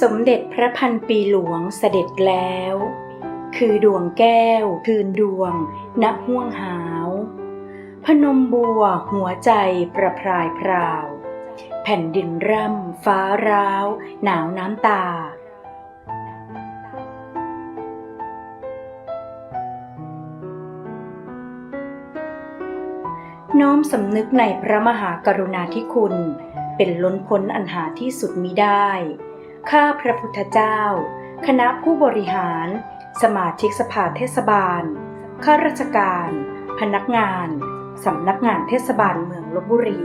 สมเด็จพระพันปีหลวงเสด็จแล้ว คือดวงแก้ว คืนดวงณห้วงหาว พนมบัวหัวใจประพรายพราว แผ่นดินร่ำฟ้าร้าว หนาวน้ำตา น้อมสำนึกในพระมหากรุณาธิคุณ เป็นล้นพ้นอันหาที่สุดมิได้ ข้าพระพุทธเจ้า คณะผู้บริหาร สมาชิกสภาเทศบาล ข้าราชการ พนักงาน สำนักงานเทศบาลเมืองลบบุรี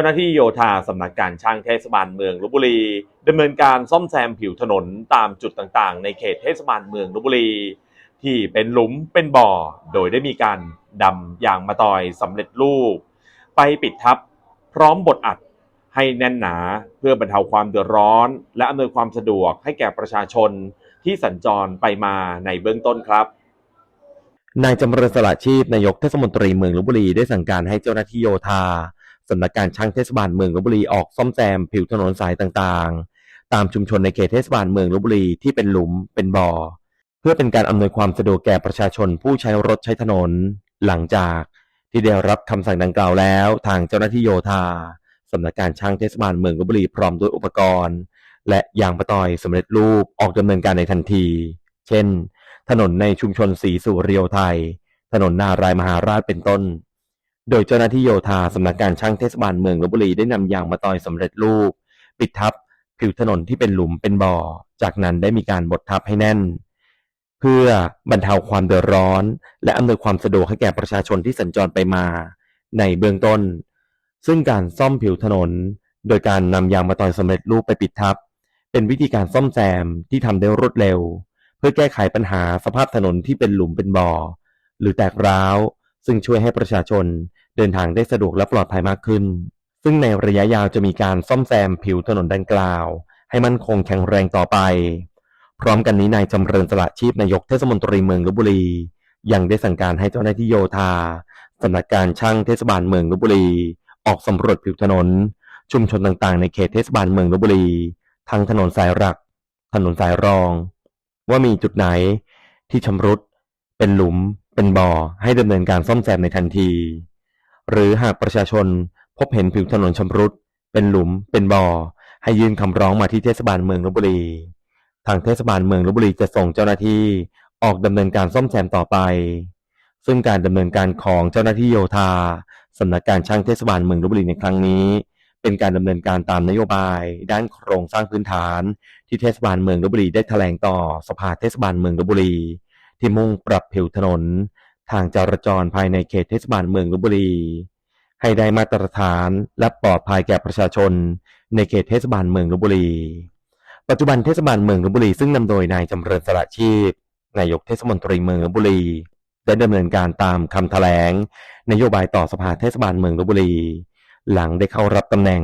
จ้าหน้าที่โยธาสำนักการช่างเทศบาลเมืองลบบุรีดำเนินการซ่อมแซมผิวถนนตามจุดต่างๆ ในเขตเทศบาลเมืองลบบุรี ที่เป็นหลุมเป็นบ่อ โดยได้มีการดำยางมะตอยสำเร็จรูป ไปปิดทับ พร้อมบดอัดให้แน่นหนาเพื่อบรรเทาความเดือดร้อน และอำนวยความสะดวกให้แก่ประชาชนที่สัญจรไปมาในเบื้องต้นครับนายจำเริญสละชีพนายกเทศมนตรีเมืองลบบุรีได้สั่งการให้เจ้าหน้าที่โยธา สำนักการช่างเทศบาลเมืองลบบุรีออกซ่อมแซมผิวถนนสายต่างๆ ตามชุมชนในเขตเทศบาลเมืองลบบุรีที่เป็นหลุมเป็นบ่อ เพื่อเป็นการอำนวยความสะดวกแก่ประชาชนผู้ใช้รถใช้ถนน หลังจากที่ได้รับคำสั่งดังกล่าวแล้ว ทางเจ้าหน้าที่โยธาสำนักการช่างเทศบาลเมืองลบบุรีพร้อมด้วยอุปกรณ์ และยางมะตอยสำเร็จรูปออกดำเนินการในทันที เช่น ถนนในชุมชนสีสุริโยไทย ถนนนารายมหาราชเป็นต้น โดยเจ้าหน้าที่โยธาสำนักการช่างเทศบาลเมืองลบบุรีได้นำยางมะตอยสำเร็จรูป ปิดทับผิวถนนที่เป็นหลุมเป็นบ่อ จากนั้นได้มีการบดทับให้แน่น เพื่อบรรเทาความเดือดร้อน และอำนวยความสะดวกให้แก่ประชาชนที่สัญจรไปมา ในเบื้องต้น ซึ่งการซ่อมผิวถนน โดยการนำยางมะตอยสำเร็จรูปไปปิดทับ เป็นวิธีการซ่อมแซมที่ทำได้รวดเร็ว เพื่อแก้ไขปัญหาสภาพถนนที่เป็นหลุมเป็นบ่อ หรือแตกร้าว ซึ่งช่วยให้ประชาชนเดินทางได้สะดวกและปลอดภัยมากขึ้น ซึ่งในระยะยาวจะมีการซ่อมแซมผิวถนนดังกล่าว ให้มั่นคงแข็งแรงต่อไป พร้อมกันนี้นายจำเริญสละชีพนายกเทศมนตรีเมืองลบบุรี ยังได้สั่งการให้เจ้าหน้าที่โยธาสำนักการช่างเทศบาลเมืองลบบุรี ออกสำรวจผิวถนน ชุมชนต่างๆ ในเขตเทศบาลเมืองลบบุรีทั้งถนนสายหลัก ถนนสายรอง ว่ามีจุดไหนที่ชำรุดเป็นหลุม เป็นบ่อให้ดำเนินการซ่อมแซมในทันที หรือหากประชาชนพบเห็นผิวถนนชำรุด เป็นหลุม เป็นบ่อ ให้ยื่นคำร้องมาที่เทศบาลเมืองลบบุรี ทางเทศบาลเมืองลบบุรีจะส่งเจ้าหน้าที่ออกดำเนินการซ่อมแซมต่อไป ซึ่งการดำเนินการของเจ้าหน้าที่โยธาสำนักการช่างเทศบาลเมืองลบบุรีในครั้งนี้ เป็นการดำเนินการตามนโยบาย ด้านโครงสร้างพื้นฐาน ที่เทศบาลเมืองลบบุรีได้แถลงต่อสภาเทศบาลเมืองลบบุรี ที่มุ่งปรับผิวถนน ทางจราจรภายในเขตเทศบาลเมืองลบบุรี ให้ได้มาตรฐานและปลอดภัยแก่ประชาชน ในเขตเทศบาลเมืองลบบุรี ปัจจุบันเทศบาลเมืองลบบุรีซึ่งนำโดยนายจำเริญสละชีพนายกเทศมนตรีเมืองลบบุรีได้ดำเนินการตามคำแถลง นโยบายต่อสภาเทศบาลเมืองลบบุรี หลังได้เข้ารับตำแหน่ง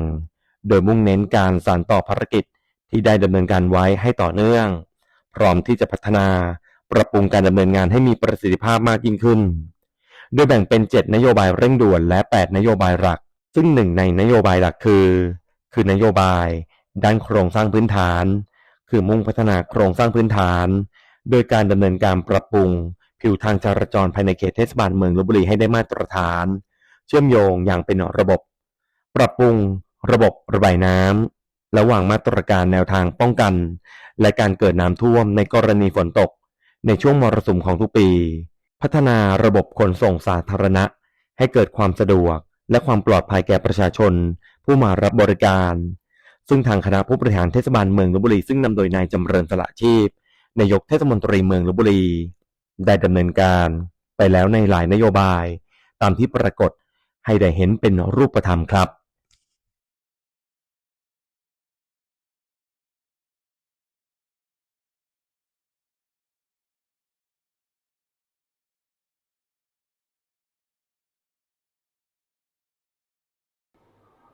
โดยมุ่งเน้นการสานต่อภารกิจที่ได้ดำเนินการไว้ให้ต่อเนื่อง พร้อมที่จะพัฒนา ปรับปรุงการดำเนินงานให้มีประสิทธิภาพมากยิ่งขึ้น โดยแบ่งเป็น 7 นโยบายเร่งด่วนและ 8 นโยบายหลัก ซึ่งหนึ่งในนโยบายหลักคือ คือนโยบาย ด้านโครงสร้างพื้นฐาน คือมุ่งพัฒนาโครงสร้างพื้นฐาน โดยการดำเนินการปรับปรุง ผิวทางจราจรภายในเขตเทศบาลเมืองลบบุรีให้ได้มาตรฐาน เชื่อมโยงอย่างเป็นระบบ ปรับปรุง ระบบระบายน้ำและวางมาตรการแนวทางป้องกัน และการเกิดน้ำท่วมในกรณีฝนตก ในช่วงมรสุมของทุกปี พัฒนาระบบขนส่งสาธารณะ ให้เกิดความสะดวก และความปลอดภัยแก่ประชาชน ผู้มารับบริการ ซึ่งทางคณะผู้บริหารเทศบาลเมืองลบบุรีซึ่งนำโดยนายจำเริญสละชีพนายกเทศมนตรีเมืองลบบุรี ได้ดำเนินการไปแล้วในหลายนโยบาย ตามที่ปรากฏให้ได้เห็นเป็นรูปธรรมครับ